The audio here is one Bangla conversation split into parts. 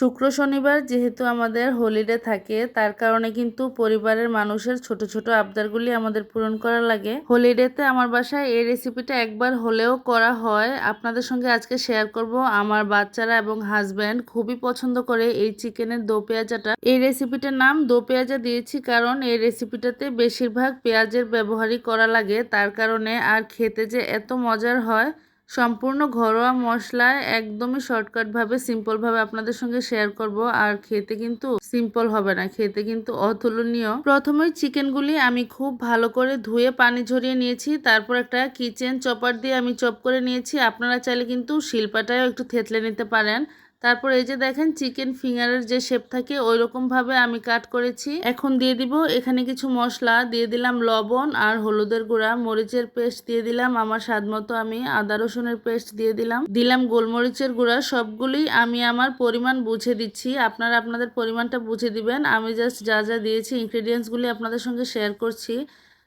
শুক্র শনিবার যেহেতু আমাদের হলিডে থাকে, তার কারণে কিন্তু পরিবারের মানুষের ছোট ছোট আবদারগুলি আমাদের পূরণ করা লাগে। হলিডেতে আমার বাসায় এই রেসিপিটা একবার হলেও করা হয়। আপনাদের সঙ্গে আজকে শেয়ার করব। আমার বাচ্চারা এবং হাজব্যান্ড খুবই পছন্দ করে এই চিকেনের দো পেঁয়াজাটা। এই রেসিপিটার নাম দো পেঁয়াজা দিয়েছি কারণ এই রেসিপিটাতে বেশিরভাগ পেঁয়াজের ব্যবহারই করা লাগে। তার কারণে আর খেতে যে এত মজার হয় সম্পূর্ণ ঘরোয়া মশলায় একদমই শর্টকাটভাবে সিম্পলভাবে আপনাদের সঙ্গে শেয়ার করব। আর খেতে কিন্তু সিম্পল হবে না, খেতে কিন্তু অতুলনীয়। প্রথমেই চিকেনগুলি আমি খুব ভালো করে ধুয়ে পানি ঝরিয়ে নিয়েছি। তারপর একটা কিচেন চপার দিয়ে আমি চপ করে নিয়েছি। আপনারা চাইলে কিন্তু শিল্পাটাও একটু থেতলে নিতে পারেন। তারপর এই যে দেখেন চিকেন ফিঙ্গারের যে শেপ থাকে ওই রকমভাবে আমি কাট করেছি। এখন দিয়ে দিব এখানে কিছু মশলা, দিয়ে দিলাম লবণ আর হলুদের গুঁড়া, মরিচের পেস্ট দিয়ে দিলাম, আমার স্বাদ মতো আমি আদা রসুনের পেস্ট দিয়ে দিলাম। দিলাম গোলমরিচের গুঁড়া সবগুলি আমি আমার পরিমাণ বুঝে দিচ্ছি। আপনারা আপনাদের পরিমাণটা বুঝে দিবেন। আমি জাস্ট যা যা দিয়েছি ইনগ্রিডিয়েন্টসগুলি আপনাদের সঙ্গে শেয়ার করছি।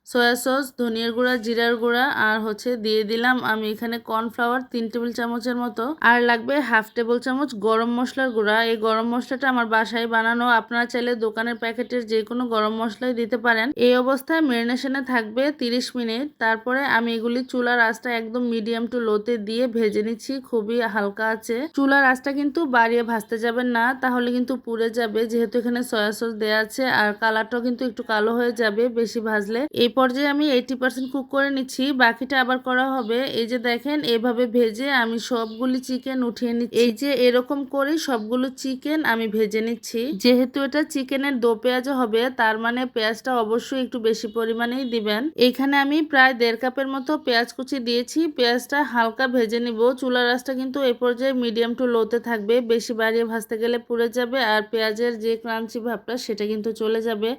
সয়া সস, ধনিয়ার গুঁড়া, জিরার গুঁড়া, আর হচ্ছে দিয়ে দিলাম আমি এখানে কর্নফ্লাওয়ার তিন টেবিল চামচের মতো। আর লাগবে হাফ টেবিল চামচ গরম মশলার গুঁড়া। এই গরম মশলাটা আমার বাসায় বানানো। আপনারা চাইলে দোকানের প্যাকেটের যে কোনো গরম মশলাই দিতে পারেন। এই অবস্থায় মেরিনেশনে থাকবে 30 মিনিট। তারপরে আমি এগুলি চুলার আঁচটা একদম মিডিয়াম টু লোতে দিয়ে ভেজে নিচ্ছি। খুবই হালকা আছে। চুলার আঁচটা কিন্তু বাড়িয়ে ভাজতে যাবেন না। তাহলে কিন্তু পুড়ে যাবে। যেহেতু এখানে সয়া সস দেওয়া আছে, আর কালারটাও কিন্তু একটু কালো হয়ে যাবে বেশি ভাজলে। এই পর্যায়ে আমি এইটি পার্সেন্ট কুক করে নিচ্ছি, বাকিটা আবার করা হবে। এই যে দেখেন, এভাবে ভেজে আমি সবগুলি চিকেন উঠিয়ে নিচ্ছি। এই যে এরকম করে সবগুলো চিকেন আমি ভেজে নিচ্ছি। যেহেতু এটা চিকেনের দো পেঁয়াজ হবে, তার মানে পেঁয়াজটা অবশ্যই একটু বেশি পরিমাণেই দিবেন। এখানে আমি প্রায় দেড় কাপের মতো পেঁয়াজ কুচি দিয়েছি। পেঁয়াজটা হালকা ভেজে নিব। চুলার রাসটা কিন্তু এই পর্যায়ে মিডিয়াম টু লোতে থাকবে। বেশি বাড়িয়ে ভাজতে গেলে পুড়ে যাবে, আর পেঁয়াজের যে ক্রাঞ্চি ভাবটা, সেটা কিন্তু চলে যাবে।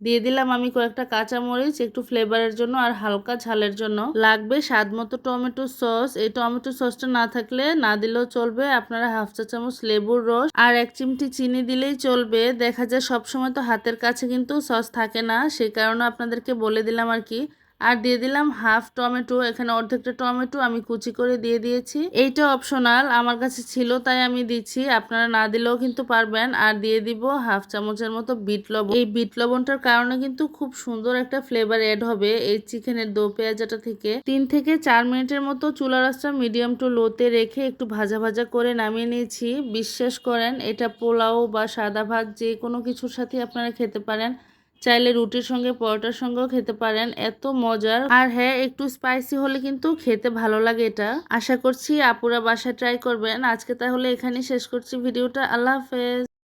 দিয়ে দিলাম আমি কয়েকটা কাঁচামরিচ, একটু ফ্লেভারের জন্য আর হালকা ঝালের জন্য। লাগবে স্বাদ মতো টমেটো সস। এই টমেটো সসটা না থাকলে না দিলেও চলবে। আপনারা হাফ চা চামচ লেবুর রস আর এক চিমটি চিনি দিলেই চলবে। দেখা যায় সবসময় তো হাতের কাছে কিন্তু সস থাকে না সেই কারণে আপনাদেরকে বলে দিলাম আর কি আর দিয়ে দিলাম হাফ টমেটো, এখানে অর্ধেকটা টমেটো আমি কুচি করে দিয়ে দিয়েছি। এইটা অপশনাল, আমার কাছে ছিল, তাই আমি দিচ্ছি। আপনারা না দিলেও কিন্তু পারবেন। আর দিয়ে দিব হাফ চামচের মতো বিট লবণ। এই বিট লবণটার কারণে কিন্তু খুব সুন্দর একটা ফ্লেভার এড হবে এই চিকেনের দো পেঁয়াজাটা থেকে। তিন থেকে চার মিনিটের মতো চুলা রাস্তা মিডিয়াম টু লোতে রেখে একটু ভাজা ভাজা করে নামিয়ে নিয়েছি। বিশ্বাস করেন, এটা পোলাও বা সাদা ভাত যে কোনো কিছুর সাথে আপনারা খেতে পারেন। চাইলে রুটির সঙ্গে, পরোটার সঙ্গেও খেতে পারেন। এত মজার। আর হ্যাঁ একটু স্পাইসি হলে কিন্তু খেতে ভালো লাগে এটা। আশা করছি আপুরা বাসায় ট্রাই করবেন। আজকে তাহলে এখানেই শেষ করছি ভিডিওটা। আল্লাহ হাফেজ।